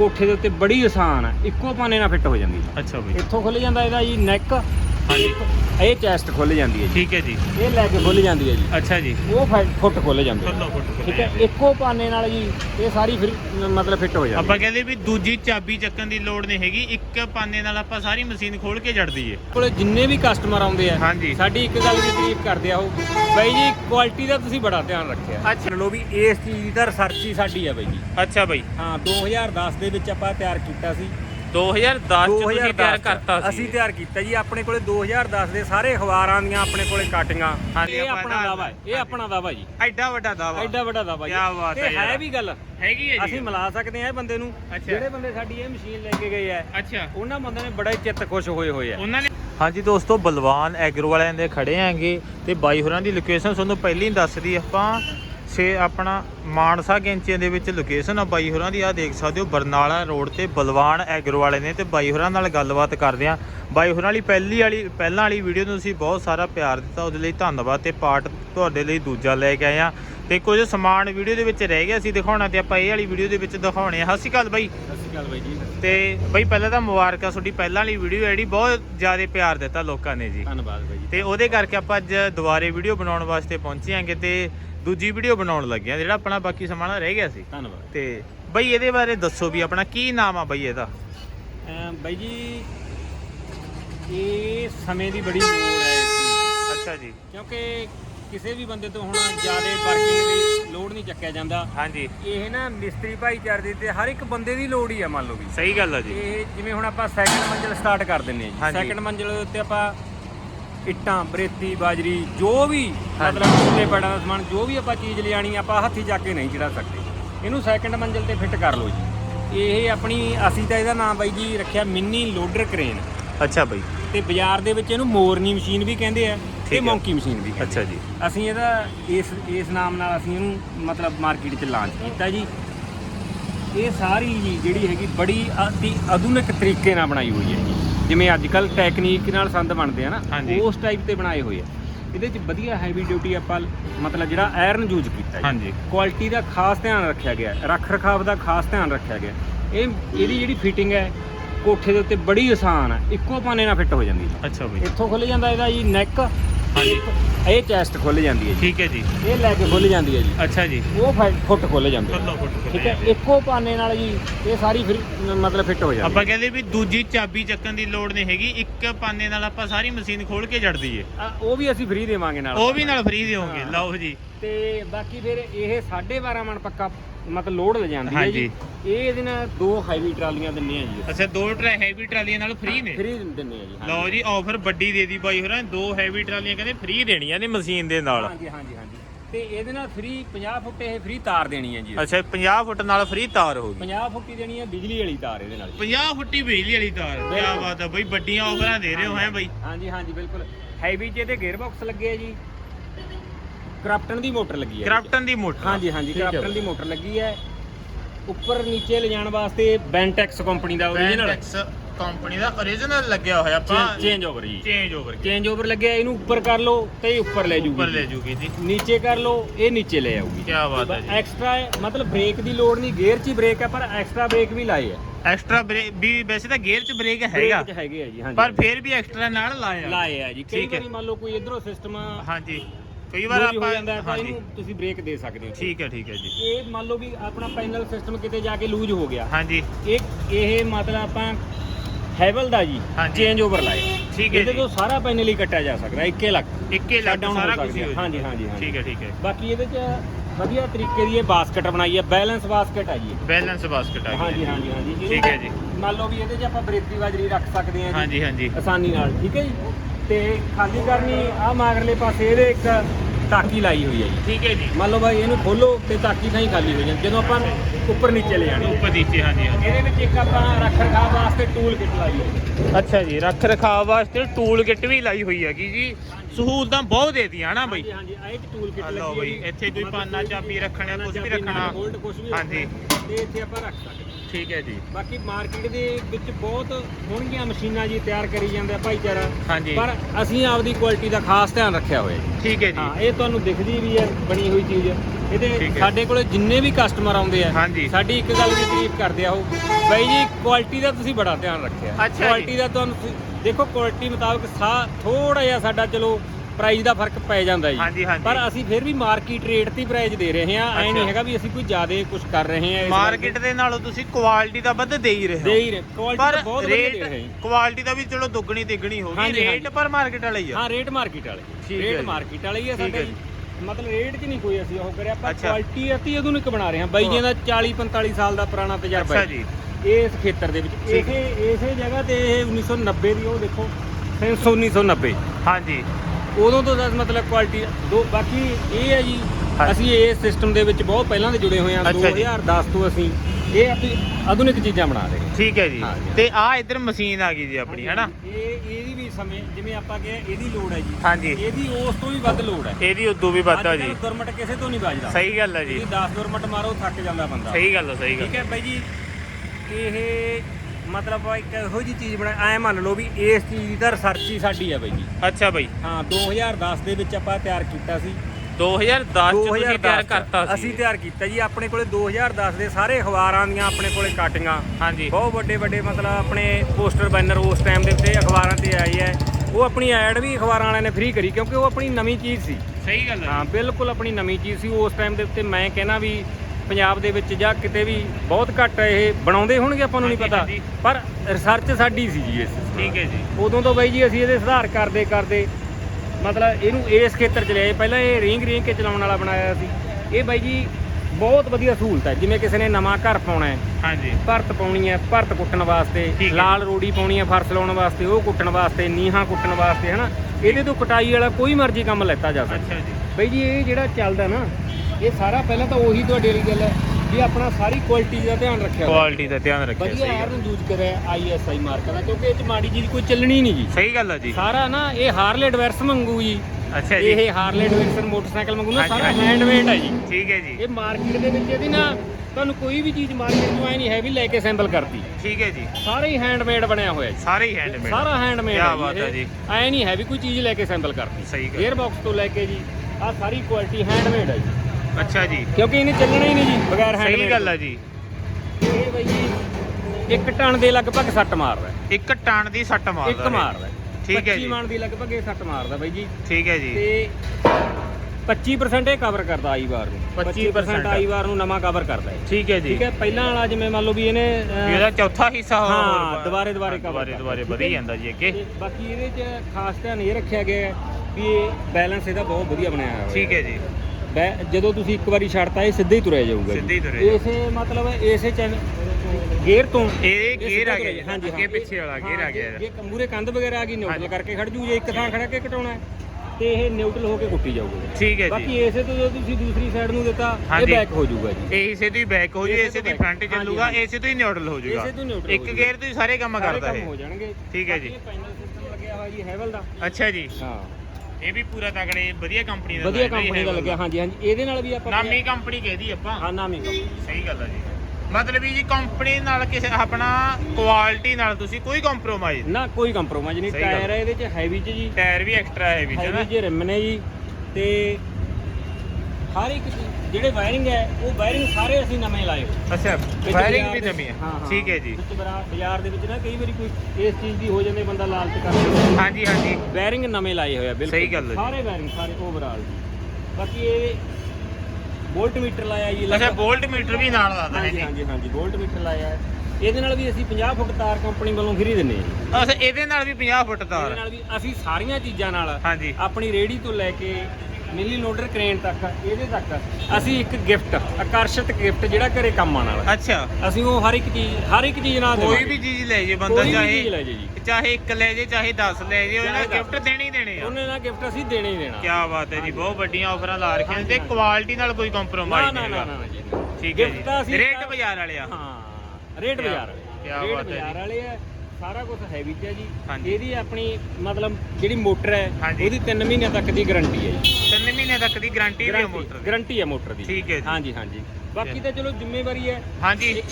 ਕੋਠੇ ਦੇ ਉੱਤੇ ਬੜੀ ਆਸਾਨ ਹੈ। ਇੱਕੋ ਪਾਨੇ ਨਾਲ ਫਿੱਟ ਹੋ ਜਾਂਦੀ ਹੈ। ਅੱਛਾ ਬਈ। ਇੱਥੋਂ ਖੁੱਲ ਜਾਂਦਾ ਇਹਦਾ ਜੀ ਨੈਕ ਹਾਂਜੀ। ਇਹ ਚੈਸਟ ਖੁੱਲ ਜਾਂਦੀ ਹੈ ਜੀ। ਠੀਕ ਹੈ ਜੀ। ਇਹ ਲੈ ਕੇ ਖੁੱਲ ਜਾਂਦੀ ਹੈ ਜੀ। ਅੱਛਾ ਜੀ। ਉਹ ਫੈ- ਫੁੱਟ ਖੁੱਲ ਜਾਂਦੀ ਫੁੱਟ ਠੀਕ ਹੈ? ਇੱਕੋ ਪਾਨੇ ਨਾਲ ਜੀ ਇਹ ਸਾਰੀ ਫਿਰ ਮਤਲਬ ਫਿੱਟ ਹੋ ਜਾਂਦੀ ਆਪਾਂ ਹੈ ਕਹਿੰਦੇ ਵੀ ਦੂਜੀ ਚਾਬੀ ਚੱਕਣ ਦੀ ਲੋੜ ਨਹੀਂ ਹੈਗੀ। ਇੱਕ ਪਾਨੇ ਨਾਲ ਆਪਾਂ ਸਾਰੀ ਮਸ਼ੀਨ ਖੋਲ ਕੇ ਜੜ ਦਈਏ ਕੋਲੇ ਜਿੰਨੇ ਵੀ ਕਸਟਮਰ ਆਉਂਦੇ ਆ ਹਾਂਜੀ। ਸਾਡੀ ਇੱਕ ਗੱਲ ਦੀ ਤਾਰੀਫ ਕਰਦੇ ਆ ਉਹ। ਬਾਈ ਜੀ ਕੁਆਲਿਟੀ ਦਾ ਤੁਸੀਂ ਬੜਾ ਧਿਆਨ ਰੱਖਿਆ। ਅੱਛਾ। ਲੋ ਵੀ ਇਸ ਚੀਜ਼ ਦਾ ਰਿਸਰਚ ਹੀ ਸਾਡੀ ਆ ਬਾਈ ਜੀ। ਅੱਛਾ ਬਈ। ਹਾਂ 2010 ਦੇ ਵਿੱਚ ਆਪਾਂ ਤਿਆਰ ਕੀਤਾ ਸੀ। 2010 ਚ ਤੁਸੀਂ ਤਿਆਰ ਕਰਤਾ ਸੀ। ਅਸੀਂ ਤਿਆਰ ਕੀਤਾ ਜੀ ਆਪਣੇ ਕੋਲੇ 2010 ਦੇ ਸਾਰੇ ਅਖਬਾਰਾਂ ਦੀਆਂ ਆਪਣੇ ਕੋਲੇ ਕਾਟੀਆਂ ਹਾਂਜੀ, ਇਹ ਆਪਾਂ ਆਪਣਾ ਨਾਲ- ਦਾਵਾ ਹੈ ਇਹ ਆਪਣਾ ਦਾਵਾ ਜੀ। ਐਡਾ ਵੱਡਾ ਦਾਵਾ। ਐਡਾ ਵੱਡਾ ਦਾਵਾ ਜੀ। ਕਿਆ ਬਾਤ ਤੇ ਹੈ ਯਾਰ। ਹੈ ਵੀ ਗੱਲ। ਹੈਗੀ ਹੈ ਜੀ। ਅਸੀਂ ਮਿਲਾ ਸਕਦੇ ਆ ਇਹ ਬੰਦੇ ਨੂੰ। ਜਿਹੜੇ ਬੰਦੇ ਸਾਡੀ ਇਹ ਮਸ਼ੀਨ ਲੈ ਕੇ ਗਏ ਆ ਅੱਛਾ। ਉਹਨਾਂ ਬੰਦਿਆਂ ਨੇ ਬੜਾ ਹੀ ਚਿੱਤ ਖੁਸ਼ ਹੋਏ ਹੋਏ ਆ। ਉਹਨਾਂ ਨੇ ਹਾਂਜੀ ਦੋਸਤੋ ਬਲਵਾਨ ਐਗਰੋ ਵਾਲਿਆਂ ਦੇ ਖੜੇ ਆਂਗੇ ਤੇ ਬਾਈ ਹੋਰਾਂ ਦੀ ਲੋਕੇਸ਼ਨ ਤੁਹਾਨੂੰ ਪਹਿਲਾਂ ਹੀ ਦੱਸਦੀ ਆਪਾਂ। ਸੇ ਆਪਣਾ ਮਾਨਸਾ ਗੈਂਚੀਆਂ ਦੇ ਵਿੱਚ ਲੋਕੇਸ਼ਨ ਆ ਬਾਈ ਹੋਰਾਂ ਦੀ ਆ ਦੇਖ ਸਕਦੇ ਹੋ, ਬਰਨਾਲਾ ਰੋਡ ਤੇ ਬਲਵਾਨ ਐਗਰੋ ਵਾਲੇ ਨੇ ਤੇ ਬਾਈ ਹੋਰਾਂ ਨਾਲ ਗੱਲਬਾਤ ਕਰਦੇ ਆ ਬਾਈ ਹੋਰਾਂ ਵਾਲੀ ਪਹਿਲੀ ਵਾਲੀ, ਪਹਿਲਾਂ ਵਾਲੀ ਵੀਡੀਓ ਨੂੰ ਤੁਸੀਂ ਬਹੁਤ ਸਾਰਾ ਪਿਆਰ ਦਿੱਤਾ, ਉਹਦੇ ਲਈ ਧੰਨਵਾਦ ਤੇ ਪਾਰਟ ਤੁਹਾਡੇ ਲਈ ਦੂਜਾ ਲੈ ਕੇ ਆਏ ਆ ਤੇ ਕੁਝ ਸਮਾਨ ਵੀਡੀਓ ਦੇ ਵਿੱਚ ਰਹਿ ਗਿਆ ਸੀ, ਦਿਖਾਉਣਾ ਤੇ ਆਪਾਂ ਇਹ ਵਾਲੀ ਵੀਡੀਓ ਦੇ ਵਿੱਚ ਦਿਖਾਉਣੇ ਆ ਸਤਿ ਸ਼੍ਰੀ ਅਕਾਲ ਬਾਈ। ਸਤਿ ਸ਼੍ਰੀ ਅਕਾਲ ਬਾਈ ਜੀ। ਤੇ ਬਈ ਪਹਿਲਾਂ ਤਾਂ ਮੁਬਾਰਕਾਂ ਤੁਹਾਡੀ ਪਹਿਲਾਂ ਵਾਲੀ ਵੀਡੀਓ ਜਿਹੜੀ ਬਹੁਤ ਜ਼ਿਆਦਾ ਪਿਆਰ ਦਿੱਤਾ ਲੋਕਾਂ ਨੇ ਜੀ। ਧੰਨਵਾਦ ਬਾਈ ਤੇ ਉਹਦੇ ਕਰਕੇ ਆਪਾਂ ਅੱਜ ਦੁਬਾਰੇ ਵੀਡੀਓ ਬਣਾਉਣ ਵਾਸਤੇ ਪਹੁੰਚੇ ਆਂਗੇ ਤੇ ਦੂਜੀ ਵੀਡੀਓ ਬਣਾਉਣ ਲੱਗੇ ਆ ਜਿਹੜਾ ਆਪਣਾ ਬਾਕੀ ਸਮਾਨ ਰਹਿ ਗਿਆ ਸੀ। ਧੰਨਵਾਦ। ਤੇ ਬਈ ਇਹਦੇ ਬਾਰੇ ਦੱਸੋ ਵੀ ਆਪਣਾ ਕੀ ਨਾਮ ਆ ਬਈ ਇਹਦਾ? ਬਾਈ ਜੀ ਇਹ ਸਮੇਂ ਦੀ ਬੜੀ ਲੋੜ ਹੈ ਅੱਛਾ ਜੀ। ਕਿਉਂਕਿ ਕਿਸੇ ਵੀ ਬੰਦੇ ਤੋਂ ਹੁਣ ਜ਼ਿਆਦਾ ਵਰਕਿੰਗ ਦੀ ਲੋਡ ਨਹੀਂ ਚੱਕਿਆ ਜਾਂਦਾ। ਹਾਂਜੀ। ਇਹ ਨਾ ਮਿਸਤਰੀ ਭਾਈਚਾਰੇ ਦੀ ਤੇ ਹਰ ਇੱਕ ਬੰਦੇ ਦੀ ਲੋੜ ਹੀ ਆ ਮੰਨ ਲਓ ਵੀ। ਸਹੀ ਗੱਲ ਆ ਜੀ। ਇਹ ਜਿਵੇਂ ਹੁਣ ਆਪਾਂ ਸੈਕੰਡ ਮੰਜ਼ਿਲ ਸਟਾਰਟ ਕਰ ਦਿੰਨੇ ਆ ਹਾਂਜੀ। ਜੀ ਸੈਕੰਡ ਮੰਜ਼ਿਲ ਦੇ ਉੱਤੇ ਆਪਾਂ ਇੱਟਾਂ ਬਰੇਤੀ ਬਾਜਰੀ ਜੋ ਵੀ। ਮਤਲਬ ਚੁੱਲ੍ਹੇ ਪੈੜਾਂ ਦਾ ਸਮਾਨ ਜੋ ਵੀ ਆਪਾਂ ਚੀਜ਼ ਲਿਆਣੀ ਆਪਾਂ ਹੱਥੀ ਚੱਕ ਕੇ ਨਹੀਂ ਚੜਾ ਸਕਦੇ। ਇਹਨੂੰ ਸੈਕੰਡ ਮੰਜ਼ਿਲ ਤੇ ਫਿੱਟ ਕਰ ਲਓ ਜੀ। ਇਹ ਆਪਣੀ ਅਸੀਂ ਤਾਂ ਇਹਦਾ ਨਾਮ ਬਾਈ ਜੀ ਰੱਖਿਆ ਮਿੰਨੀ ਲੋਡਰ ਕ੍ਰੇਨ। ਅੱਛਾ ਬਈ। ਤੇ ਬਾਜ਼ਾਰ ਦੇ ਵਿੱਚ ਇਹਨੂੰ ਮੋਰਨੀ ਮਸ਼ੀਨ ਵੀ ਕਹਿੰਦੇ ਆ। ਠੀਕ ਤੇ ਹੈ। ਮੌਂਕੀ ਮਸ਼ੀਨ ਵੀ ਕਹਿੰਦੇ ਅੱਛਾ ਜੀ। ਅਸੀਂ ਇਹਦਾ ਇਸ ਇਸ ਨਾਮ ਨਾਲ ਅਸੀਂ ਇਹਨੂੰ ਮਤਲਬ ਮਾਰਕੀਟ 'ਚ ਲਾਂਚ ਕੀਤਾ ਜੀ। ਇਹ ਸਾਰੀ ਜੀ ਜਿਹੜੀ ਹੈਗੀ ਬੜੀ ਅਤੀ ਆਧੁਨਿਕ ਤਰੀਕੇ ਨਾਲ ਬਣਾਈ ਹੋਈ ਹੈ ਜੀ। ਜਿਵੇਂ ਅੱਜ ਕੱਲ ਟੈਕਨੀਕ ਨਾਲ ਸੰਦ ਬਣਦੇ ਆ ਨਾ ਹਾਂਜੀ। ਉਸ ਟਾਈਪ ਤੇ ਬਣਾਏ ਹੋਏ ਆ। ਇਹਦੇ 'ਚ ਵਧੀਆ ਹੈਵੀ ਡਿਊਟੀ ਆਪਾਂ ਮਤਲਬ ਜਿਹੜਾ ਆਇਰਨ ਯੂਜ਼ ਕੀਤਾ ਜੀ। ਹਾਂਜੀ। ਕੁਆਲਿਟੀ ਦਾ ਖਾਸ ਧਿਆਨ ਰੱਖਿਆ ਗਿਆ ਹੈ। ਰੱਖ ਰਖਾਵ ਦਾ ਖਾਸ ਧਿਆਨ ਰੱਖਿਆ ਗਿਆ। ਇਹ ਇਹਦੀ ਜਿਹੜੀ ਫਿਟਿੰਗ ਹੈ ਕੋਠੇ ਦੇ ਉੱਤੇ ਬੜੀ ਆਸਾਨ ਹੈ। ਇੱਕੋ ਪਾਨੇ ਨਾਲ ਫਿੱਟ ਹੋ ਜਾਂਦੀ ਹੈ। ਅੱਛਾ ਬਈ। ਇੱਥੋਂ ਖੁੱਲ ਜਾਂਦਾ ਇਹਦਾ ਜੀ ਨੈਕ ਹਾਂਜੀ। ਇਹ ਚੈਸਟ ਖੁੱਲ ਜਾਂਦੀ ਹੈ ਜੀ। ਠੀਕ ਹੈ ਜੀ। ਇਹ ਲੈ ਕੇ ਖੁੱਲ ਜਾਂਦੀ ਹੈ ਜੀ। ਅੱਛਾ ਜੀ। ਉਹ ਫੈ- ਫੁੱਟ ਖੁੱਲ ਜਾਂਦੀ ਹੈ ਖੁੱਲੋ ਫੁੱਟ ਠੀਕ ਹੈ? ਇੱਕੋ ਪਾਨੇ ਨਾਲ ਜੀ ਇਹ ਸਾਰੀ ਫਿਰ ਮਤਲਬ ਫਿੱਟ ਹੋ ਜਾਂਦੀ ਆਪਾਂ ਕਹਿੰਦੇ ਵੀ ਦੂਜੀ ਚਾਬੀ ਚੱਕਣ ਦੀ ਲੋੜ ਨਹੀਂ ਹੈਗੀ। ਇੱਕ ਪਾਨੇ ਨਾਲ ਆਪਾਂ ਸਾਰੀ ਮਸ਼ੀਨ ਖੋਲ ਕੇ ਜੜ ਦਈਏ। ਆ, ਉਹ ਵੀ ਅਸੀਂ ਫ੍ਰੀ ਦੇਵਾਂਗੇ ਨਾਲ ਉਹ ਵੀ ਨਾਲ ਫ੍ਰੀ ਦਿਓਗੇ। ਲਓ ਜੀ। ਤੇ ਬਾਕੀ ਫਿਰ ਇਹ 12.5 ਮਣ ਪੱਕਾ ਮਤਲਬ ਲੋਡ ਲੈ ਜਾਂਦੀ ਹੈ ਜੀ। ਇਹ ਇਹਦੇ ਨਾਲ ਦੋ ਹਾਈਵੀ ਟਰਾਲੀਆਂ ਦਿੰਨੇ ਆ ਜੀ। ਅੱਛਾ ਦੋ ਟਰਾ ਹੈਵੀ ਟਰਾਲੀਆਂ ਨਾਲ ਫ੍ਰੀ ਨੇ? ਫ੍ਰੀ ਦਿੰਨੇ ਆ ਜੀ। ਲਓ ਜੀ ਆਫਰ ਵੱਡੀ ਦੇ ਦੀ ਬਾਈ ਹੋਰਾਂ ਦੋ ਹੈਵੀ ਟਰਾਲੀਆਂ ਕਹਿੰਦੇ ਫ੍ਰੀ ਦੇਣੀਆਂ ਨੇ ਮਸ਼ੀਨ ਦੇ ਨਾਲ। ਹਾਂਜੀ ਹਾਂਜੀ ਹਾਂਜੀ। ਤੇ ਇਹਦੇ ਨਾਲ ਫ੍ਰੀ 50 ਫੁੱਟ ਇਹ ਫ੍ਰੀ ਤਾਰ ਦੇਣੀ ਹੈ ਜੀ। ਅੱਛਾ 50 ਫੁੱਟ ਨਾਲ ਫ੍ਰੀ ਤਾਰ ਹੋਗੀ 50 ਫੁੱਟ ਹੀ ਦੇਣੀ ਹੈ ਬਿਜਲੀ ਵਾਲੀ ਤਾਰ ਇਹਦੇ ਨਾਲ 50 ਫੁੱਟੀ ਬਿਜਲੀ ਵਾਲੀ ਤਾਰ ਕੀ। ਬਾਤ ਹੈ ਬਈ ਵੱਡੀਆਂ ਆਫਰਾਂ ਦੇ ਰਹੇ ਹੋ ਹੈ ਬਈ। ਹਾਂਜੀ ਹਾਂਜੀ ਬਿਲਕੁਲ। ਹੈਵੀ 'ਚ ਇਹਦੇ ਗੇਅਰ ਬਾਕਸ ਲੱਗੇ ਆ ਜੀ। ਕ੍ਰਾਫਟਨ ਦੀ ਮੋਟਰ ਲੱਗੀ ਹੈ। ਕ੍ਰਾਫਟਨ ਦੀ ਮੋਟਰ। ਹਾਂਜੀ ਹਾਂਜੀ ਠੀਕ ਹੈ ਦੀ ਮੋਟਰ ਲੱਗੀ ਹੈ। ਉੱਪਰ ਨੀਚੇ ਲਿਜਾਣ ਵਾਸਤੇ ਬੈਂਟੈਕਸ ਕੰਪਨੀ ਦਾ ਓਰੀਜਨਲ ਬੈਂਟੈਕਸ ਕੰਪਨੀ ਦਾ origignal ਲੱਗਿਆ ਹੋਇਆ। ਆਪਾਂ ਚੇਂਜ ਓਵਰ ਜੀ। ਚੇਂਜ ਓਵਰ ਚੇਂਜ ਓਵਰ ਲੱਗਿਆ ਇਹਨੂੰ ਉੱਪਰ ਕਰ ਲਓ ਤੇ ਇਹ ਉੱਪਰ ਲੈ ਜੂਗੀ। ਉੱਪਰ ਲੈ ਜੂਗੀ ਜੀ। ਨੀਚੇ ਕਰ ਲਓ ਇਹ ਨੀਚੇ ਲੈ ਆਊਗੀ। ਕੀ ਬਾਤ ਹੈ ਜੀ। ਐਕਸਟਰਾ ਮਤਲਬ ਬ੍ਰੇਕ ਦੀ ਲੋੜ ਨਹੀਂ ਗੇਅਰ 'ਚ ਹੀ ਬ੍ਰੇਕ ਹੈ ਪਰ ਐਕਸਟਰਾ ਬ੍ਰੇਕ ਵੀ ਲਾਏ ਆ। ਐਕਸਟਰਾ ਬ੍ਰੇਕ ਵੀ ਵੈਸੇ ਤਾਂ ਗੇਅਰ 'ਚ ਬ੍ਰੇਕ ਹੈਗਾ। ਹੈਗੇ ਆ ਜੀ ਹਾਂਜੀ ਪਰ ਫੇਰ ਵੀ ਐਕਸਟਰਾ ਨਾਲ ਲਾਇਆ ਲਾਏ ਆ ਜੀ। ਕਈ ਹੈ। ਵਾਰੀ ਮੰਨ ਲਓ ਕੋਈ ਇਧਰੋਂ ਸਿਸਟਮ ਹਾਂਜੀ। ਕਈ ਵਾਰ ਹੋ ਆਪਾਂ ਜਾਂਦਾ ਹੈ ਤਾਂ ਹਾਂਜੀ। ਇਹਨੂੰ ਤੁਸੀਂ ਬ੍ਰੇਕ ਦੇ ਸਕਦੇ ਹੋ ਠੀਕ ਹੈ ਠੀਕ ਹੈ ਜੀ। ਇਹ ਮੰਨ ਲਓ ਵੀ ਆਪਣਾ ਪੈਨਲ ਸਿਸਟਮ ਕਿਤੇ ਜਾ ਕੇ ਲੂਜ਼ ਹੋ ਗਿਆ। ਹਾਂਜੀ। ਇਹ ਇਹ ਮਤਲਬ ਆਪਾਂ ਹੈਵਲ ਦਾ ਜੀ ਹਾਂਜੀ। ਚੇਂਜ ਓਵਰ ਲਾਇਆ। ਠੀਕ ਹੈ ਇਹਦੇ ਜੀ। ਤੋਂ ਸਾਰਾ ਪੈਨਲ ਹੀ ਕੱਟਿਆ ਜਾ ਸਕਦਾ ਇੱਕੇ ਲੱਖ। ਇੱਕੇ shutdown ਹੋ ਸਾਰਾ ਸਕਦੀ ਕੁਝ ਹੈ। ਹੋ ਹਾਂਜੀ। ਹਾਂਜੀ, ਹਾਂਜੀ। ਠੀਕ ਹੈ ਠੀਕ ਹੈ। ਬਾਕੀ ਇਹਦੇ 'ਚ ਵਧੀਆ ਤਰੀਕੇ ਦੀ ਇਹ ਬਾਸਕਟ ਬਣਾਈ ਹੈ। ਬੈਲੈਂਸ ਬਾਸਕਟ ਹੈ ਜੀ ਇਹ। ਬੈਲੈਂਸ ਬਾਸਕਟ ਆ ਹਾਂਜੀ ਹਾਂਜੀ ਹਾਂਜੀ। ਇਹਦੇ ਠੀਕ ਹੈ ਜੀ। ਮੰਨ ਲਓ ਵੀ ਇਹਦੇ 'ਚ ਆਪਾਂ ਬਰੇਤੀ ਬਾਜਰੀ ਰੱਖ ਸਕਦੇ ਹਾਂ ਜੀ। ਹਾਂਜੀ ਹਾਂਜੀ। ਆਸਾਨੀ ਨਾਲ। ਠੀਕ ਹੈ ਜੀ? ਤੇ ਖਾਲੀ ਕਰਨੀ ਆ ਮਾਗਰਲੇ ਪਾਸੇ ਇਹਦੇ ਇੱਕ ਟਾਕੀ ਲਾਈ ਹੋਈ ਹੈ ਜੀ। ਠੀਕ ਹੈ ਜੀ। ਮੰਨ ਲਓ ਭਾਈ ਇਹਨੂੰ ਖੋਲੋ ਤੇ ਟਾਕੀ ਸਾਈ ਖਾਲੀ ਹੋ ਜਾਂਦੀ ਜਦੋਂ ਆਪਾਂ ਉੱਪਰ ਨੀਚੇ ਲੈ ਜਾਣੀ ਉੱਪਰ ਨੀਚੇ ਹਾਂਜੀ ਹਾਂਜੀ। ਇਹਦੇ ਵਿੱਚ ਇੱਕ ਆਪਾਂ ਰੱਖ ਰਖਾਵ ਵਾਸਤੇ ਟੂਲ ਕਿਟ ਲਾਈ ਹੈ। ਅੱਛਾ ਜੀ ਰੱਖ ਰਖਾਵ ਵਾਸਤੇ ਟੂਲ ਕਿੱਟ ਵੀ ਲਾਈ ਹੋਈ ਹੈਗੀ ਜੀ। ਸਹੂਲਤਾਂ ਬਹੁਤ ਦੇਤੀਆਂ ਹਨਾ ਬਈ? ਹਾਂਜੀ ਹਾਂਜੀ ਆਹ ਇੱਕ ਟੂਲ ਕਿਟ ਲੱਗੀ ਲਓ ਹੈ ਬਈ, ਜੀ। ਇੱਥੇ ਕੋਈ ਮਤਲਬ ਪਾਨਾ, ਚਾਬੀ ਰੱਖਣਾ, ਕੁਛ ਵੀ ਰੱਖਣਾ। ਵੀ ਹਾਂਜੀ। ਤੇ ਇੱਥੇ ਆਪਾਂ ਰੱਖ ਸਕਦੇ ਹਾਂ। ਠੀਕ ਹੈ ਜੀ। ਬਾਕੀ ਮਾਰਕੀਟ ਦੇ ਵਿੱਚ ਬਹੁਤ ਹੋਣਗੀਆਂ ਮਸ਼ੀਨਾਂ ਜੀ ਤਿਆਰ ਕਰੀ ਜਾਂਦੇ ਆ ਭਾਈਚਾਰਾ। ਹਾਂਜੀ। ਪਰ ਅਸੀਂ ਆਪਦੀ ਕੁਆਲਿਟੀ ਦਾ ਖਾਸ ਧਿਆਨ ਰੱਖਿਆ ਹੋਇਆ ਜੀ। ਠੀਕ ਹੈ ਜੀ। ਹਾਂ ਇਹ ਤੁਹਾਨੂੰ ਦਿਖਦੀ ਵੀ ਹੈ ਬਣੀ ਹੋਈ ਚੀਜ਼। ਇਹਦੇ। ਸਾਡੇ ਕੋਲੇ ਜਿੰਨੇ ਵੀ ਕਸਟਮਰ ਆਉਂਦੇ ਆ। ਸਾਡੀ ਇੱਕ ਗੱਲ ਦੀ ਤਾਰੀਫ ਕਰਦੇ ਆ ਉਹ ਬਾਈ ਜੀ ਕੁਆਲਿਟੀ ਦਾ ਤੁਸੀਂ ਬੜਾ ਧਿਆਨ ਰੱਖਿਆ। ਕੁਆਲਿਟੀ ਦਾ ਤੁਹਾਨੂੰ ਦੇਖੋ ਕੁਆਲਿਟੀ ਮੁਤਾਬਕ ਸਾ ਥੋੜਾ ਜਿਹਾ ਸਾਡਾ ਚਲੋ ਪ੍ਰਾਈਸ ਦਾ ਫ਼ਰਕ ਪੈ ਜਾਂਦਾ ਜੀ। ਹਾਂਜੀ, ਹਾਂਜੀ। ਪਰ ਅਸੀਂ ਫਿਰ ਵੀ ਮਾਰਕੀਟ ਰੇਟ ਤੇ ਪ੍ਰਾਈਸ ਦੇ ਰਹੇ ਹਾਂ। ਐ ਅੱਛਾ। ਨਹੀਂ ਹੈਗਾ ਵੀ ਅਸੀਂ ਕੋਈ ਜ਼ਿਆਦਾ ਕੁਝ ਕਰ ਰਹੇ ਹਾਂ ਇਸ ਮਾਰਕੀਟ ਦੇ ਨਾਲੋਂ ਤੁਸੀਂ ਕੁਆਲਿਟੀ ਦਾ ਵੱਧ ਦੇ ਹੀ ਰਹੇ। ਦੇ ਹੀ ਰਹੇ। ਕੁਆਲਿਟੀ ਪਰ ਤਾਂ ਬਹੁਤ ਵਧੀਆ ਦੇ ਰਹੇ ਰੇਟ ਹਾਂ। ਕੁਆਲਿਟੀ ਦਾ ਵੀ ਚਲੋ ਦੁੱਗਣੀ ਤਿੱਗਣੀ ਹੋ ਗਈ। ਹਾਂਜੀ, ਰੇਟ ਹਾਂਜੀ। ਪਰ ਮਾਰਕੀਟ ਵਾਲਾ ਹੀ ਆ। ਹਾਂ ਰੇਟ ਮਾਰਕੀਟ ਵਾਲੇ ਹੈ। ਰੇਟ ਜੀ। ਮਾਰਕੀਟ ਵਾਲੇ ਹੀ ਆ ਠੀਕ ਸਾਡਾ ਹੈ ਜੀ। ਮਤਲਬ ਰੇਟ 'ਚ ਨਹੀਂ ਕੋਈ ਅਸੀਂ ਉਹ ਕਰਿਆ ਪਰ ਅੱਛਾ। ਕੁਆਲਿਟੀ ਅਤੀ ਆਧੁਨਿਕ ਬਣਾ ਰਹੇ ਹਾਂ। ਬਾਈ ਜੀ ਦਾ 40 45 ਸਾਲ ਦਾ ਪੁਰਾਣਾ ਤਜਰਬਾ ਅੱਛਾ ਹੈ। ਜੀ। ਇਸ ਖੇਤਰ ਦੇ ਵਿੱਚ। ਠੀਕ। ਇਸੇ ਇਸੇ ਜਗ੍ਹਾ ਤੇ ਇਹ 1990 ਦੀ ਉਹ ਦੇਖੋ 1990 ਹਾਂਜੀ। ਉਦੋਂ ਤੋਂ ਦਸ ਮਤਲਬ ਕੁਆਲਿਟੀ ਦੋ ਬਾਕੀ ਇਹ ਹੈ ਜੀ ਹਾਂਜੀ। ਅਸੀਂ ਇਸ ਸਿਸਟਮ ਦੇ ਵਿੱਚ ਬਹੁਤ ਪਹਿਲਾਂ ਦੇ ਜੁੜੇ ਹੋਏ ਹਾਂ ਅੱਛਾ ਜੀ। 2010 ਤੋਂ ਅਸੀਂ ਇਹ ਆਪਣੀ ਆਧੁਨਿਕ ਚੀਜ਼ਾਂ ਬਣਾ ਰਹੇ ਹਾਂ। ਠੀਕ ਹੈ ਜੀ। ਤੇ ਆ ਇੱਧਰ ਮਸ਼ੀਨ ਆ ਗਈ ਜੀ ਆਪਣੀ ਹੈਨਾ? ਇਹ ਇਹਦੀ ਵੀ ਸਮੇਂ ਜਿਵੇਂ ਆਪਾਂ ਕਿਹਾ ਇਹਦੀ ਲੋੜ ਹੈ ਜੀ। ਹਾਂਜੀ। ਇਹਦੀ ਉਸ ਤੋਂ ਵੀ ਵੱਧ ਲੋੜ ਹੈ। ਇਹਦੀ ਉਦੋਂ ਵੀ ਵੱਧਾ ਜੀ। ਗਵਰਨਮੈਂਟ ਕਿਸੇ ਤੋਂ ਨਹੀਂ ਵੱਜਦਾ। ਸਹੀ ਗੱਲ ਹੈ ਜੀ। ਤੁਸੀਂ 10 ਗਵਰਨਮੈਂਟ ਮਾਰੋ ਥੱਕ ਜਾਂਦਾ ਬੰਦਾ। ਸਹੀ ਗੱਲ ਹੈ ਸਹੀ ਠੀਕ ਗੱਲ ਹੈ। ਬਾਈ ਜੀ ਇਹ ਮਤਲਬ ਇੱਕ ਇਹੋ ਜੀ ਚੀਜ਼ ਬਣਾ ਐ ਮੰਨ ਲਓ ਵੀ ਇਸ ਚੀਜ਼ ਦੀ ਤਾਂ ਰਿਸਰਚ ਹੀ ਸਾਡੀ ਹੈ ਬਾਈ ਜੀ। ਅੱਛਾ ਬਾਈ। ਹਾਂ 2010 ਦੇ ਵਿੱਚ ਆਪਾਂ ਤਿਆਰ ਕੀਤਾ ਸੀ। 2010 ਚ ਤੁਸੀਂ ਤਿਆਰ 'ਚ ਕਰਤਾ ਸੀ। ਅਸੀਂ ਤਿਆਰ ਕੀਤਾ ਜੀ ਆਪਣੇ ਕੋਲੇ 2010 ਦੇ ਸਾਰੇ ਅਖਬਾਰਾਂ ਦੀਆਂ ਆਪਣੇ ਕੋਲੇ ਕਾਟੀਆਂ ਹਾਂਜੀ। ਬਹੁਤ ਵੱਡੇ ਵੱਡੇ ਮਤਲਬ ਆਪਣੇ ਪੋਸਟਰ ਬੈਨਰ ਉਸ ਟਾਈਮ ਦੇ ਉੱਤੇ ਅਖਬਾਰਾਂ ਤੇ ਆਈ ਹੈ ਉਹ ਆਪਣੀ ਐਡ ਵੀ ਅਖਬਾਰਾਂ ਵਾਲਿਆਂ ਨੇ ਫ੍ਰੀ ਕਰੀ ਕਿਉਂਕਿ ਉਹ ਆਪਣੀ ਨਵੀਂ ਚੀਜ਼ ਸੀ। ਸਹੀ ਗੱਲ ਹਾਂ ਬਿਲਕੁਲ ਆਪਣੀ ਨਵੀਂ ਚੀਜ਼ ਸੀ। ਉਸ ਟਾਈਮ ਦੇ ਉੱਤੇ ਮੈਂ ਕਹਿੰਦਾ ਵੀ ਪੰਜਾਬ ਦੇ ਵਿੱਚ ਜਾਂ ਕਿਤੇ ਵੀ ਬਹੁਤ ਘੱਟ ਇਹ ਬਣਾਉਂਦੇ ਹੋਣਗੇ ਆਪਾਂ ਨੂੰ ਨਹੀਂ ਪਤਾ। ਹਾਂਜੀ। ਪਰ ਰਿਸਰਚ ਸਾਡੀ ਸੀ ਜੀ ਇਸ ਠੀਕ ਹੈ ਜੀ। ਉਦੋਂ ਤੋਂ ਬਾਈ ਜੀ ਅਸੀਂ ਇਹਦੇ ਸੁਧਾਰ ਕਰਦੇ ਕਰਦੇ ਮਤਲਬ ਇਹਨੂੰ ਇਸ ਖੇਤਰ ਚ ਲਿਆਏ। ਪਹਿਲਾਂ ਇਹ ਰਿੰਗ ਰਿੰਗ ਕੇ ਚਲਾਉਣ ਵਾਲਾ ਬਣਾਇਆ ਸੀ। ਇਹ ਬਾਈ ਜੀ ਬਹੁਤ ਵਧੀਆ ਸਹੂਲਤ ਹੈ। ਜਿਵੇਂ ਕਿਸੇ ਨੇ ਨਵਾਂ ਘਰ ਪਾਉਣਾ ਹੈ ਹਾਂਜੀ। ਭਰਤ ਪਾਉਣੀ ਹੈ ਭਰਤ ਕੁੱਟਣ ਵਾਸਤੇ ਹੈ। ਲਾਲ ਰੋੜੀ ਪਾਉਣੀ ਹੈ ਫਰਸ਼ ਲਾਉਣ ਵਾਸਤੇ ਉਹ ਕੁੱਟਣ ਵਾਸਤੇ ਨੀਹਾਂ ਕੁੱਟਣ ਵਾਸਤੇ ਹਨਾ? ਇਹਦੇ ਤੋਂ ਕਟਾਈ ਵਾਲਾ ਕੋਈ ਮਰਜ਼ੀ ਕੰਮ ਲੈਤਾ ਜਾ ਸਕਦਾ। ਅੱਛਾ ਜੀ। ਬਈ ਜੀ ਇਹ ਜਿਹੜਾ ਚੱਲਦਾ ਨਾ ਇਹ ਸਾਰਾ ਪਹਿਲਾਂ ਤਾਂ ਉਹੀ ਤੁਹਾਡੇ ਵਾਲੀ ਗੱਲ ਹੈ ਵੀ ਆਪਣਾ ਸਾਰੀ ਕੁਆਲਿਟੀ ਦਾ ਧਿਆਨ ਰੱਖਿਆ। ਕੁਆਲਿਟੀ ਦਾ ਧਿਆਨ ਰੱਖਿਆ ਵਧੀਆ ਗੱਲ। ਆਇਰਨ ਯੂਜ਼ ਕਰਿਆ ਆਈਐਸਆਈ ਮਾਰਕ ਦਾ ਕਿਉਂਕਿ ਇਹ ਚ ਮਾੜੀ ਚੀਜ਼ ਕੋਈ ਚੱਲਣੀ ਨਹੀਂ ਜੀ ਸਹੀ ਗੱਲ ਹੈ ਜੀ। ਸਾਰਾ ਨਾ ਇਹ ਹਾਰਲੇ ਡਵਰਸ ਮੰਗੂ ਜੀ। ਅੱਛਾ ਜੀ। ਇਹ ਹਾਰਲੇ ਡਵਰਸਨ ਮੋਟਰਸਾਈਕਲ ਮੰਗੂ ਨਾ ਸਾਰਾ। ਹੈਂਡਮੇਡ ਹੈ ਜੀ। ਠੀਕ ਹੈ ਜੀ। ਇਹ ਮਾਰਕੀਟ ਦੇ ਵਿੱਚ ਇਹਦੀ ਨਾ ਤੁਹਾਨੂੰ ਕੋਈ ਵੀ ਚੀਜ਼ ਮਾਰਕੀਟ ਤੋਂ ਐ ਨਹੀਂ ਹੈ ਵੀ ਲੈ ਕੇ ਸੈਂਪਲ ਕਰਤੀ। ਠੀਕ ਹੈ ਜੀ। ਸਾਰਾ ਹੀ ਹੈਂਡਮੇਡ ਬਣਿਆ ਹੋਇਆ ਜੀ। ਸਾਰੇ ਹੀ ਹੈਂਡਮੇਡ ਸਾਰਾ ਹੈਂਡਮੇਡ ਕਿਆ ਬਾਤ ਹੈ ਜੀ। ਐ ਨਹੀਂ ਹੈ ਵੀ ਕੋਈ ਚੀਜ਼ ਲੈ ਕੇ ਸੈਂਪਲ ਕਰਤੀ। ਸਹੀ ਗੱਲ। 에ਅਰ ਬਾਕਸ ਤੋਂ ਲੈ ਕੇ ਜੀ ਆ ਸਾਰੀ ਕੁਆਲਿਟੀ ਹੈਂਡਮੇਡ ਹੈ ਜੀ। ਅੱਛਾ ਜੀ ਕਿਉਂਕਿ ਇਹਨੇ ਚੱਲਣਾ ਹੀ ਨਹੀਂ ਜੀ ਬਗੈਰ ਹੈਂਡਮੇਡ ਸਹੀ ਗੱਲ ਹੈ ਜੀ ਇਹ ਬਈ ਜੀ ਇੱਕ ਟਨ ਦੇ ਲਗਭਗ ਸੱਟ ਮਾਰਦਾ। ਇੱਕ ਟਨ ਦੀ ਸੱਟ ਮਾਰਦਾ ਇੱਕ। ਮਾਰਦਾ। ਠੀਕ ਹੈ 25 ਜੀ। ਮਣ ਦੀ ਲਗਭਗ ਇਹ ਸੱਟ ਮਾਰਦਾ ਬਾਈ ਜੀ ਠੀਕ ਹੈ ਜੀ ਤੇ 25% ਇਹ ਕਵਰ ਕਰਦਾ ਆਈ ਵਾਰ ਨੂੰ 25% ਆਈ ਵਾਰ ਨੂੰ ਨਵਾਂ ਕਵਰ ਕਰਦਾ ਹੈ ਠੀਕ ਹੈ ਜੀ ਠੀਕ ਹੈ ਪਹਿਲਾਂ ਵਾਲਾ ਜਿਵੇਂ ਮੰਨ ਲਓ ਵੀ ਇਹਨੇ ਇਹਦਾ ਚੌਥਾ ਹਿੱਸਾ ਹੋਰ ਹਾਂ, ਦੁਬਾਰੇ- ਦੁਬਾਰੇ cover ਦੁਬਾਰੇ। ਦੁਬਾਰੇ ਵਧੀ। ਜਾਂਦਾ ਜੀ ਅੱਗੇ ਬਾਕੀ ਇਹਦੇ 'ਚ ਖਾਸ ਧਿਆਨ ਇਹ ਰੱਖਿਆ ਗਿਆ ਵੀ ਇਹ ਬੈਲੈਂਸ ਇਹਦਾ ਬਹੁਤ ਵਧੀਆ ਬਣਾਇਆ ਹੋਇਆ ਠੀਕ ਹੈ ਜੀ ਬੈ- ਜਦੋਂ ਤੁਸੀਂ ਇੱਕ ਵਾਰੀ ਛੱਡਤਾ ਇਹ ਸਿੱਧਾ ਹੀ ਤੁਰਿਆ ਜਾਊਗਾ। ਸਿੱਧਾ ਹੀ ਤੁਰਿਆ ਇਸੇ ਮਤਲਬ ਇਸੇ ਚੈਨ ਗੇਅਰ ਤੋਂ ਇਹ ਗੇਅਰ ਸਿੱਧਾ ਆ ਤੁਰਿਆ ਗਿਆ ਹਾਂਜੀ, ਅੱਗੇ ਹਾਂ, ਪਿੱਛੇ ਵਾਲਾ ਗੇਅਰ ਆ ਗਿਆ। ਜੇ ਮੂਰੇ ਕੰਧ ਵਗੈਰਾ ਆ ਗਈ ਨਿਊਟਰਲ ਹਾਂਜੀ। ਕਰਕੇ ਖੜ ਜੂ ਜੇ ਇੱਕ ਥਾਂ ਖੜਾ ਕੇ ਘਟਾਉਣਾ ਹੈ, ਤੇ ਇਹ ਨਿਊਟਰਲ ਹੋ ਕੇ ਕੁੱਟੀ ਜਾਊਗਾ ਠੀਕ ਹੈ ਬਾਕੀ ਜੀ ਇਸੇ ਤੋਂ ਜਦੋਂ ਤੁਸੀਂ ਦੂਸਰੀ ਸਾਈਡ ਨੂੰ ਦਿੱਤਾ ਇਹ ਹਾਂਜੀ। ਬੈਕ ਹੋ ਜਾਊਗਾ ਜੀ। ਇਹ ਇਸੇ ਤੋਂ ਹੀ ਬੈਕ ਹੋ ਜੂ ਇਸੇ ਇਸੇ ਤੋਂ ਹੀ ਫਰੰਟ back, ਚੱਲੂਗਾ ਹਾਂਜੀ, ਇਸੇ ਤੋਂ ਹੀ ਨਿਊਟਰਲ ਹੋ ਜਾਊਗਾ ਇਸੇ ਤੋਂ neutral ਇੱਕ ਹੋ ਗੇਅਰ ਤੋਂ ਹੀ ਸਾਰੇ ਕੰਮ ਸਾਰੇ ਕਰਦਾ ਕੰਮ ਹੋ ਇਹ ਜਾਣਗੇ। ਠੀਕ ਹੈ ਬਾਕੀ ਜੀ। ਇਹ ਪੈਨਲ ਸਿਸਟਮ ਲੱਗਿਆ ਹੋਇਆ ਜੀ ਹੈਵਲ ਦਾ। ਅੱਛਾ ਜੀ। ਹਾਂ। ਇਹ ਵੀ ਪੂਰਾ ਤਗੜੇ ਵਧੀਆ ਕੰਪਨੀ ਦਾ ਵਧੀਆ ਕੰਪਨੀ ਦਾ ਲੱਗਿਆ ਹਾਂਜੀ ਹਾਂਜੀ ਇਹਦੇ ਨਾਲ ਵੀ ਆਪਾਂ ਨਾਮੀ ਕੰਪਨੀ ਕਹਿਦੀ ਆਪਾਂ। ਹਾਂ ਨਾਮੀ ਕੰਪਨੀ ਸਹੀ ਗੱਲ ਹੈ ਜੀ। ਮਤਲਬ ਜੀ ਕੰਪਨੀ ਨਾਲ ਕਿਸੇ ਆਪਣਾ ਕੁਆਲਿਟੀ ਨਾਲ ਤੁਸੀਂ ਕੋਈ ਕੰਪਰੋਮਾਈਜ਼ ਨਾ ਕੋਈ ਕੰਪਰੋਮਾਈਜ਼ ਨਹੀਂ। ਟਾਇਰ ਹੈ ਇਹਦੇ ਚ ਹੈਵੀ ਚ ਜੀ। ਟਾਇਰ ਵੀ ਐਕਸਟਰਾ ਹੈਵੀ ਨਾ। ਚ ਰਿਮ ਨੇ ਜੀ ਤੇ ਹਰ ਇੱਕ ਜਿਹੜੇ ਵਾਇਰਿੰਗ ਹੈ ਉਹ ਵਾਇਰਿੰਗ ਸਾਰੇ ਅਸੀਂ ਨਵੇਂ ਲਾਏ ਹੋਏ। ਅੱਛਾ ਵਿੱਚ ਬਾਜ਼ਾਰ ਵੀ ਦੇ- ਨਵੀਂ ਹੈ। ਹਾਂ, ਹਾਂ। ਠੀਕ ਹੈ ਜੀ। ਵਿੱਚ ਬਰਾ- ਬਾਜ਼ਾਰ ਦੇ ਵਿੱਚ ਨਾ ਕਈ ਵਾਰੀ ਕੋਈ ਇਸ ਚੀਜ਼ ਦੀ ਹੋ ਜਾਂਦੇ ਬੰਦਾ ਲਾਲਚ ਕਰ ਜਾਂਦਾ ਹਾਂਜੀ ਹਾਂਜੀ। ਵਾਇਰਿੰਗ ਨਵੇਂ ਲਾਏ ਹੋਏ ਆ ਬਿਲਕੁਲ। ਸਹੀ ਗੱਲ ਹੈ ਜੀ। ਸਾਰੇ ਵਾਇਰਿੰਗ ਸਾਰੇ ਓਵਰਆਲ ਬਾਕੀ ਇਹ ਵੋਲਟ ਮੀਟਰ ਲਾਇਆ ਜੀ ਅੱਛਾ ਵੋਲਟ ਮੀਟਰ ਵੀ ਨਾਲ ਹੈ। ਹਾਂਜੀ ਜੀ ਹਾਂਜੀ ਹਾਂਜੀ ਵੋਲਟ ਮੀਟਰ ਲਾਇਆ ਹੈ। ਇਹਦੇ ਨਾਲ ਵੀ ਅਸੀਂ 50 ਫੁੱਟ ਤਾਰ ਕੰਪਨੀ ਵੱਲੋਂ ਫ੍ਰੀ ਦਿੰਨੇ ਆ ਅੱਛਾ ਇਹਦੇ ਨਾਲ ਵੀ 50 ਫੁੱਟ ਇਹਦੇ ਤਾਰ ਨਾਲ ਵੀ ਅਸੀਂ ਸਾਰੀਆਂ ਚੀਜ਼ਾਂ ਨਾਲ ਹਾਂਜੀ। ਆਪਣੀ ਰੇੜੀ ਤੋਂ ਲੈ ਕੇ ਮਿਲੀ ਲੋਡਰ ਕ੍ਰੇਨ ਤੱਕ ਇਹਦੇ ਤੱਕ ਅਸੀਂ ਇੱਕ ਗਿਫਟ ਆਕਰਸ਼ਿਤ ਗਿਫਟ ਜਿਹੜਾ ਘਰੇ ਕੰਮ ਆਉਣ ਵਾਲਾ। ਅੱਛਾ। ਅਸੀਂ ਉਹ ਹਰ ਇੱਕ ਚੀਜ਼ ਹਰ ਇੱਕ ਚੀਜ਼ ਨਾਲ ਕੋਈ। ਵੀ ਚੀਜ਼ ਲੈ ਜੇ ਬੰਦਾ ਕੋਈ ਵੀ ਚਾਹੇ ਚੀਜ਼ ਲੈ ਜੇ ਜੀ। ਚਾਹੇ ਇੱਕ ਲੈ ਜੇ ਚਾਹੇ 10 ਲੈ ਜੇ ਉਹਨਾਂ ਚਾਹੇ ਦਸ। ਗਿਫਟ ਦੇਣੇ ਹੀ ਦੇਣੇ ਆ। ਉਹਨੇ ਨਾਲ ਗਿਫਟ ਅਸੀਂ ਦੇਣਾ ਹੀ ਦੇਣਾ। ਕੀ ਬਾਤ ਹੈ ਜੀ ਬਹੁਤ ਵੱਡੀਆਂ ਆਫਰਾਂ ਲਾ ਰੱਖੀਆਂ। ਨੇ ਤੇ। ਕੁਆਲਿਟੀ ਨਾਲ ਕੋਈ ਨਾ ਕੰਪਰੋਮਾਈਜ਼ ਨਾ ਨਹੀਂ ਨਾ ਹੈਗਾ। ਨਾ ਜੀ। ਠੀਕ ਹੈ Gift ਤਾਂ ਜੀ। ਅਸੀਂ- ਰੇਟ ਬਾਜ਼ਾਰ ਵਾਲੇ ਆ। ਹਾਂ ਰੇਟ ਕਿਆ- ਬਾਜ਼ਾਰ ਕਿਆ ਰੇਟ ਬਾਤ ਹੈ ਬਾਜ਼ਾਰ ਜੀ। ਵਾਲੇ ਆ ਸਾਰਾ ਕੁਝ ਹੈਵੀ ਚ ਹੈ ਜੀ। ਹਾਂਜੀ। ਇਹਦੀ ਆਪਣੀ ਮਤਲਬ ਜਿਹੜੀ ਮੋਟਰ ਹੈ ਹਾਂਜੀ। ਉਹਦੀ 3 ਮਹੀਨਿਆਂ ਤੱਕ ਦੀ ਗਾਰੰਟੀ ਹੈ ਜੀ। ਮਹੀਨੇ ਤੱਕ ਦੀ ਗਾਰੰਟੀ ਵੀ ਹੈ ਮੋਟਰ ਦੀ। ਗਾਰੰਟੀ ਹੈ ਮੋਟਰ ਦੀ। ਠੀਕ ਹੈ ਜੀ। ਹਾਂਜੀ ਹਾਂਜੀ। ਬਾਕੀ ਤਾਂ ਚਲੋ ਜ਼ਿੰਮੇਵਾਰੀ ਹੈ। ਹਾਂਜੀ।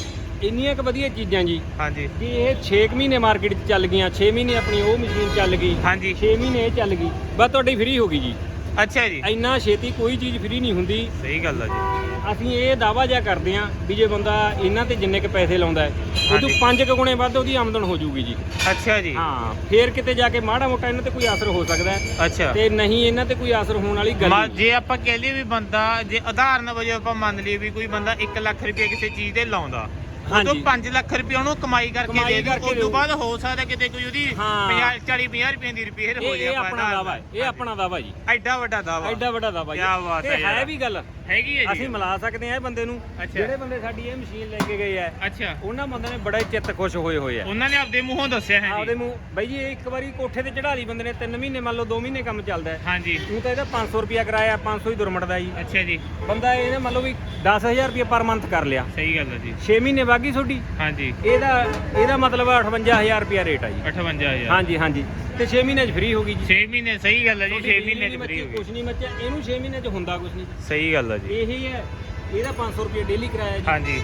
ਇੰਨੀਆਂ ਕੁ ਵਧੀਆ ਚੀਜ਼ਾਂ ਜੀ ਹਾਂਜੀ। ਕਿ ਇਹ 6 ਮਹੀਨੇ ਮਾਰਕੀਟ 'ਚ ਚੱਲ ਗਈਆਂ 6 ਮਹੀਨੇ ਆਪਣੀ ਉਹ ਮਸ਼ੀਨ ਚੱਲ ਗਈ ਹਾਂਜੀ। 6 ਮਹੀਨੇ ਇਹ ਚੱਲ ਗਈ। ਬਸ ਤੁਹਾਡੀ ਫ੍ਰੀ ਹੋ ਗਈ ਜੀ। ਅੱਛਾ ਜੀ। ਇੰਨਾ ਛੇਤੀ ਕੋਈ ਚੀਜ਼ ਫ੍ਰੀ ਨਹੀਂ ਹੁੰਦੀ। ਸਹੀ ਗੱਲ ਆ ਜੀ। ਅਸੀਂ ਇਹ ਦਾਵਾ ਜਿਹਾ ਕਰਦੇ ਹਾਂ ਵੀ ਜੇ ਬੰਦਾ ਇਹਨਾਂ ਤੇ ਜਿੰਨੇ ਕ ਪੈਸੇ ਲਾਉਂਦਾ ਹੈ ਉਹ ਤੋਂ ਹਾਂਜੀ। 5 ਕੁ ਗੁਣੇ ਵੱਧ ਉਹਦੀ ਆਮਦਨ ਹੋ ਜਾਊਗੀ ਜੀ। ਅੱਛਾ ਜੀ। ਹਾਂ ਫੇਰ ਕਿਤੇ ਜਾ ਕੇ ਮਾੜਾ ਮੋਟਾ ਇਹਨਾਂ ਤੇ ਕੋਈ ਅਸਰ ਹੋ ਸਕਦਾ ਹੈ। ਅੱਛਾ। ਤੇ ਨਹੀਂ ਇਹਨਾਂ ਤੇ ਕੋਈ ਅਸਰ ਹੋਣ ਵਾਲੀ ਗੱਲ ਮਾ ਨਹੀਂ। ਜੇ ਆਪਾਂ ਕਹਿ ਲਈਏ ਵੀ ਬੰਦਾ ਜੇ ਉਦਾਹਰਨ ਵਜੋਂ ਆਪਾਂ ਮੰਨ ਲਈਏ ਵੀ ਕੋਈ ਬੰਦਾ 1 ਲੱਖ ਰੁਪਏ ਕਿਸੇ ਚੀਜ਼ ਤੇ ਲਾਉਂਦਾ ਹਾਂਜੀ। 5 ਲੱਖ ਰੁਪਏ ਉਹਨੂੰ ਕਮਾਈ ਕਰਕੇ ਦੇ ਦੂ ਉਸ ਤੋਂ। ਬਾਅਦ ਹੋ ਸਕਦਾ ਕਿਤੇ ਕੋਈ ਉਹਦੀ ਹਾਂ। 50 40 50 ਰੁਪਏ ਦੀ ਰਿਪੇਅਰ ਹੋ ਜਾਏ ਇਹ ਆਪਣਾ ਦਾਵਾ ਹੈ ਇਹ ਆਪਣਾ ਦਾਵਾ ਜੀ ਐਡਾ ਵੱਡਾ ਦਾਵਾ ਐਡਾ ਵੱਡਾ ਦਾਵਾ ਜੀ ਕਿਆ ਬਾਤ ਹੈ। ਹੈ ਵੀ ਗੱਲ ਹੈਗੀ ਹੈ ਜੀ? ਅਸੀਂ ਮਿਲਾ ਸਕਦੇ ਆ ਇਹ ਬੰਦੇ ਨੂੰ। ਜਿਹੜੇ ਬੰਦੇ ਸਾਡੀ ਇਹ ਮਸ਼ੀਨ ਲੈ ਕੇ ਗਏ ਆ ਅੱਛਾ। ਉਹਨਾਂ ਬੰਦੇ ਨੇ ਬੜਾ ਚਿੱਤ ਖੁਸ਼ ਹੋਏ ਹੋਏ ਆ। ਉਹਨਾਂ ਨੇ ਆਪਦੇ ਮੂੰਹੋਂ ਦੱਸਿਆ ਹੈ ਆਪਦੇ ਮੂੰਹ ਬਈ ਜੀ ਇਹ ਇੱਕ ਵਾਰੀ ਕੋਠੇ ਤੇ ਚੜਾ ਲਈ ਬੰਦੇ ਨੇ 3 ਮਹੀਨੇ ਮੰਨ ਲਓ 2 ਮਹੀਨੇ ਕੰਮ ਚੱਲਦਾ ਹੈ। ਹਾਂਜੀ। ਉਹ ਤਾਂ ਇਹਦਾ 500 ਰੁਪਿਆ ਕਿਰਾਇਆ 500 ਹੀ ਦੁਰਮਟਦਾ ਜੀ। ਅੱਛਾ ਜੀ। ਬੰਦਾ ਇਹਨੇ ਮੰਨ ਲਓ ਵੀ 10000 ਰੁਪਿਆ ਪਰ ਮੰਥ ਕਰ ਲਿਆ। ਸਹੀ ਗੱਲ ਹੈ ਜੀ। 6 ਮਹੀਨੇ ਬਾਗੀ ਤੁਹਾਡੀ। ਹਾਂਜੀ। ਇਹਦਾ ਇਹਦਾ ਮਤਲਬ 58000 ਰੁਪਿਆ ਰੇਟ ਆ ਜੀ। 58000 ਹਾਂਜੀ ਹਾਂਜੀ। ਤੇ 6 ਮਹੀਨੇ ਚ ਫ੍ਰੀ ਹੋ ਗਈ ਜੀ। 6 ਮਹੀਨੇ ਸਹੀ ਗੱਲ ਹੈ ਜੀ 6 ਮਹੀਨੇ ਚ ਫ੍ਰੀ ਹੋ ਗਈ। ਕੁਝ ਨਹੀਂ ਮੱਚਿਆ ਇਹਨੂੰ 6 ਮਹੀਨੇ ਚ ਹੁੰਦਾ ਕੁਝ ਨਹੀਂ ਸਹੀ ਗੱਲ ਹੈ ਜੀ। ਇਹੀ ਹੈ ਇਹਦਾ 500 ਰੁਪਏ ਡੇਲੀ ਕਿਰਾਇਆ ਜੀ। ਹਾਂਜੀ।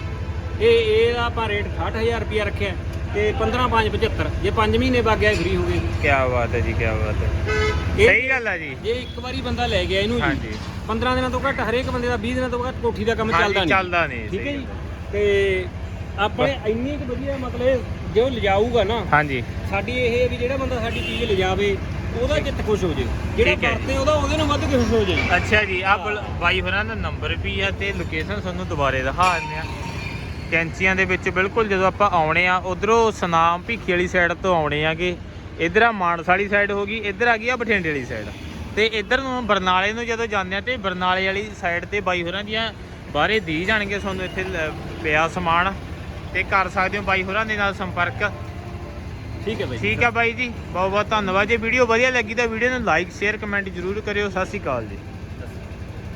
ਇਹ ਇਹਦਾ ਆਪਾਂ ਰੇਟ 68000 ਰੁਪਿਆ ਰੱਖਿਆ ਤੇ 15 5 75 ਜੇ 5 ਮਹੀਨੇ ਬਾਗਿਆ ਫ੍ਰੀ ਹੋ ਗਏ ਕੀ ਬਾਤ ਹੈ ਜੀ ਕੀ ਬਾਤ ਹੈ। ਇਹ- ਸਹੀ ਗੱਲ ਹੈ ਜੀ। ਜੇ ਇੱਕ ਵਾਰੀ ਬੰਦਾ ਲੈ ਗਿਆ ਇਹਨੂੰ ਜੀ ਹਾਂਜੀ। 15 ਦਿਨਾਂ ਤੋਂ ਘੱਟ ਹਰੇਕ ਬੰਦੇ ਦਾ 20 ਦਿਨਾਂ ਤੋਂ ਘੱਟ ਕੋਠੀ ਦਾ ਕੰਮ ਹਾਂਜੀ, ਚੱਲਦਾ ਨਹੀਂ। ਚੱਲਦਾ ਨਹੀਂ ਠੀਕ ਹੈ ਜੀ। ਤੇ ਆਪਣੇ ਇੰਨੀ ਕੁ ਵਧੀਆ ਮਤਲਬ ਜੋ ਲਿਜਾਊਗਾ ਨਾ ਹਾਂਜੀ। ਸਾਡੀ ਇਹ ਹੈ ਵੀ ਜਿਹੜਾ ਬੰਦਾ ਸਾਡੀ ਚੀਜ਼ ਲਿਜਾਵੇ ਉਹਦਾ ਜਿੱਤ ਖੁਸ਼ ਹੋ ਜੇ। ਜਿਹੜਾ ਠੀਕ ਹੈ। ਵਰਤੇ ਉਹਦਾ ਉਹਦੇ ਨਾਲ ਵੱਧ ਖੁਸ਼ ਹੋ ਜੇ। ਅੱਛਾ ਜੀ ਆ ਬਾਈ ਹੋਰਾਂ ਦਾ ਨੰਬਰ ਵੀ ਆ ਤੇ ਲੋਕੇਸ਼ਨ ਤੁਹਾਨੂੰ ਦੁਬਾਰੇ ਦਿਖਾ ਦਿੰਦੇ ਆ। ਕੈਂਚੀਆਂ ਦੇ ਵਿੱਚ ਬਿਲਕੁਲ ਜਦੋਂ ਆਪਾਂ ਆਉਣੇ ਆ ਉਧਰੋਂ ਸਨਾਮ ਭੀਖੀ ਵਾਲੀ ਸਾਈਡ ਤੋਂ ਆਉਣੇ ਆਗੇ। ਇਧਰ ਆ ਮਾਨਸਾ ਵਾਲੀ ਸਾਈਡ ਹੋ ਗਈ ਇਧਰ ਆ ਗਈ ਆ ਬਠਿੰਡੇ ਵਾਲੀ ਸਾਈਡ ਤੇ ਇਧਰ ਨੂੰ ਬਰਨਾਲੇ ਨੂੰ ਜਦੋਂ ਜਾਂਦੇ ਆ ਤੇ ਬਰਨਾਲੇ ਵਾਲੀ ਸਾਈਡ ਤੇ ਬਾਈ ਹੋਰਾਂ ਦੀਆਂ ਬਾਹਰੇ ਦੀ ਜਾਣਗੇ ਤੁਹਾਨੂੰ ਇੱਥੇ ਲ- ਪਿਆ ਸਮਾਨ। ਤੇ ਕਰ ਸਕਦੇ ਹੋ ਬਾਈ ਹੋਰਾਂ ਦੇ ਨਾਲ ਸੰਪਰਕ। ਠੀਕ ਹੈ ਬਾਈ ਠੀਕ ਆ ਬਾਈ ਜੀ ਬਹੁਤ ਬਹੁਤ ਧੰਨਵਾਦ। ਜੇ ਵੀਡੀਓ ਵਧੀਆ ਲੱਗੀ ਤਾਂ ਵੀਡੀਓ ਨੂੰ ਲਾਈਕ ਸ਼ੇਅਰ ਕਮੈਂਟ ਜ਼ਰੂਰ ਕਰਿਓ। ਸਤਿ ਸ਼੍ਰੀ ਅਕਾਲ ਜੀ।